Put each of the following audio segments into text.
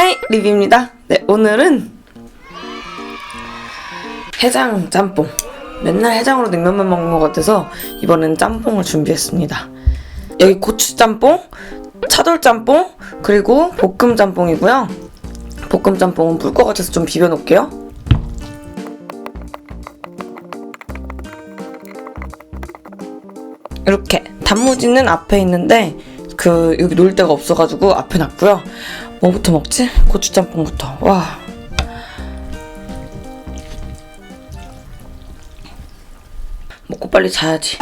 하이 리뷰입니다. 네 오늘은 해장 짬뽕. 맨날 해장으로 냉면만 먹는 것 같아서 이번엔 짬뽕을 준비했습니다. 여기 고추 짬뽕, 차돌 짬뽕, 그리고 볶음 짬뽕이고요. 볶음 짬뽕은 불 것 같아서 좀 비벼 놓을게요. 이렇게 단무지는 앞에 있는데 그 여기 놓을 데가 없어가지고 앞에 놨고요. 뭐부터 먹지? 고추짬뽕부터. 와. 먹고 빨리 자야지.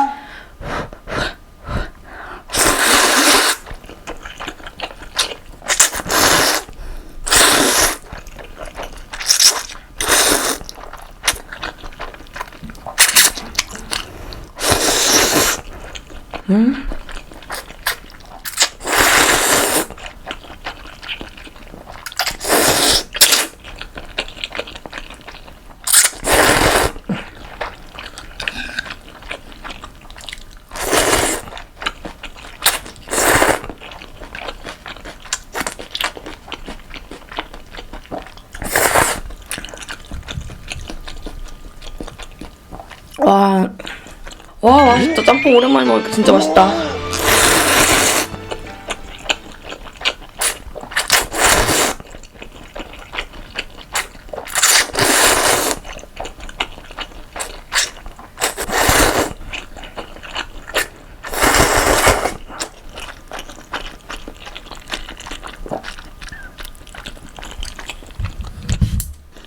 와. 와, 맛있다. 짬뽕 오랜만에 먹으니까 진짜 맛있다.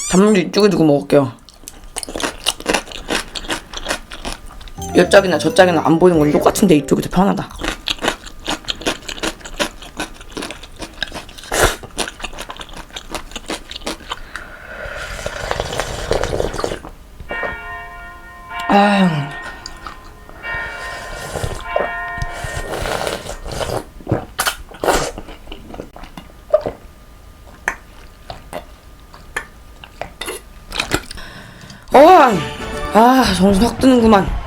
단무지 이쪽에 두고 먹을게요. 이쪽이나 저쪽이나 안 보이는 건 똑같은데 이쪽이 더 편하다. 아. 어, 아, 정신 확 드는구만.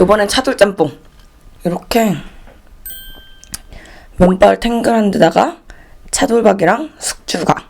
요번엔 차돌 짬뽕. 이렇게 면발 탱글한 데다가 차돌박이랑 숙주가.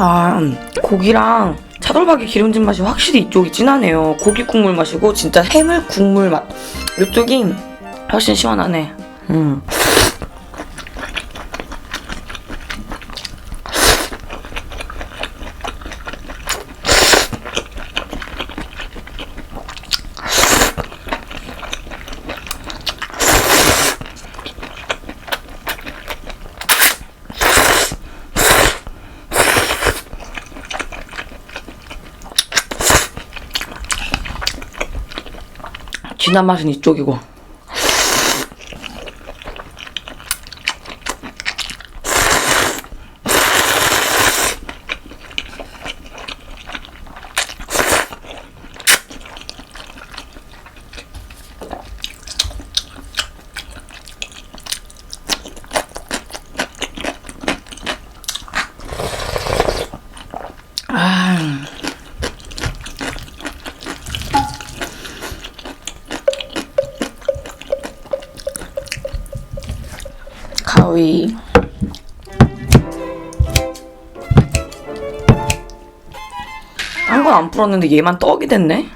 아, 고기랑 차돌박이 기름진 맛이 확실히 이쪽이 진하네요. 고기 국물 맛이고 진짜 해물 국물 맛. 이쪽이 훨씬 시원하네. 음. 진한 맛은 이쪽이고. 풀었는데 얘만 떡이 됐네.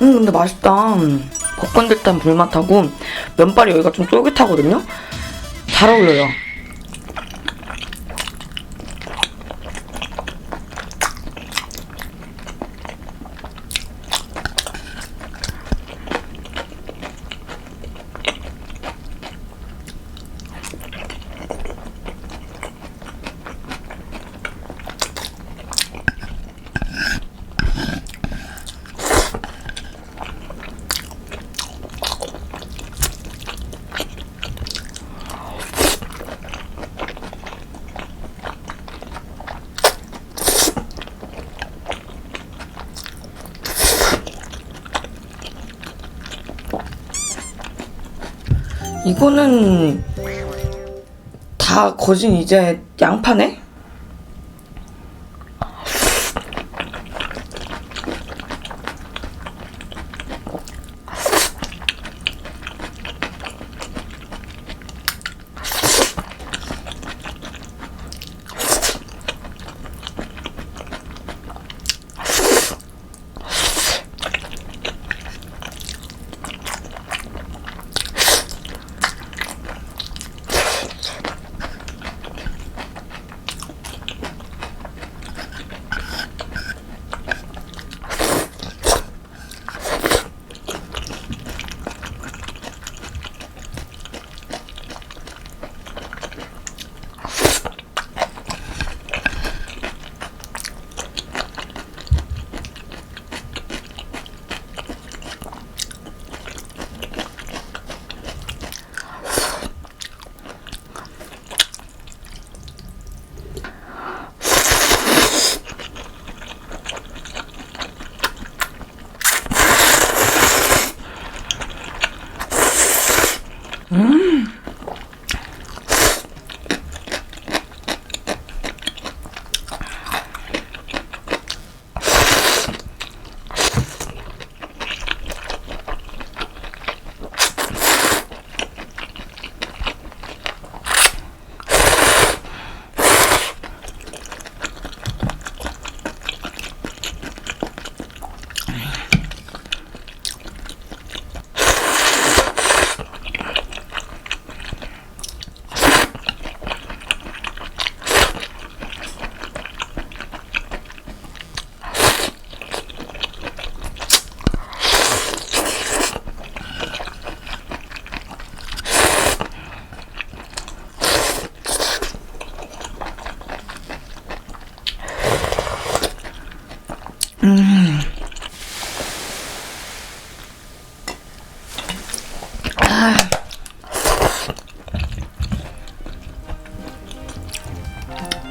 음 근데 맛있다. 볶은듯한 불맛하고 면발이 여기가 좀 쫄깃하거든요. 잘 어울려요. 이거는 다 거진 이제 양파네?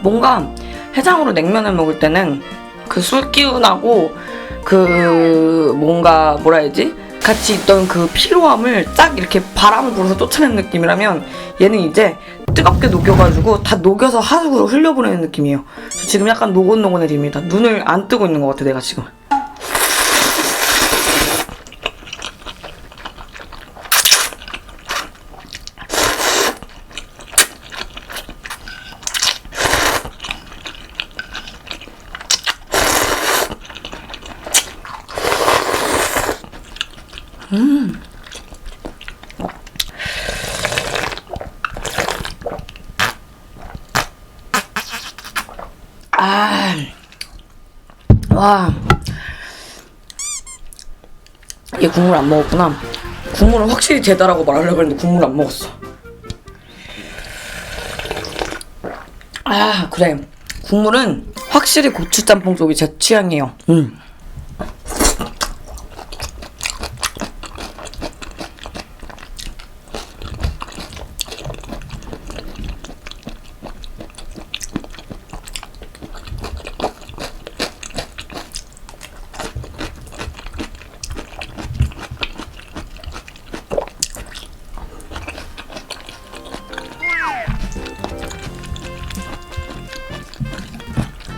뭔가 해장으로 냉면을 먹을 때는 그 술 기운하고 그 뭔가 뭐라 해야지? 같이 있던 그 피로함을 쫙 이렇게 바람을 불어서 쫓아낸 느낌이라면 얘는 이제 뜨겁게 녹여가지고 다 녹여서 하수구로 흘려보내는 느낌이에요. 저 지금 약간 노곤노곤해집니다. 눈을 안 뜨고 있는 것 같아 내가 지금. 아, 와. 얘 국물 안 먹었구나. 국물은 확실히 제다라고 말하려고 했는데 국물 안 먹었어. 아, 그래. 국물은 확실히 고추 짬뽕 쪽이 제 취향이에요. 음.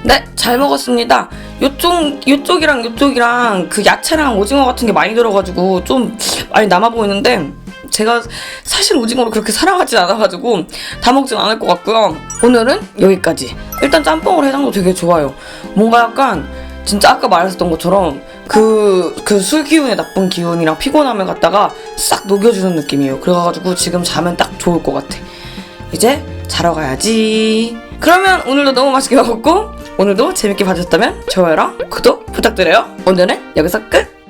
네, 잘 먹었습니다. 요쪽, 요쪽이랑 요쪽이랑 그 야채랑 오징어 같은 게 많이 들어가지고 좀 많이 남아 보이는데 제가 사실 오징어를 그렇게 사랑하진 않아가지고 다 먹진 않을 것 같고요. 오늘은 여기까지. 일단 짬뽕을 해장도 되게 좋아요. 뭔가 약간 진짜 아까 말했었던 것처럼 그, 그 술 기운의 나쁜 기운이랑 피곤함을 갖다가 싹 녹여주는 느낌이에요. 그래가지고 지금 자면 딱 좋을 것 같아. 이제 자러 가야지. 그러면 오늘도 너무 맛있게 먹었고 오늘도 재밌게 봐주셨다면 좋아요랑 구독 부탁드려요. 오늘은 여기서 끝.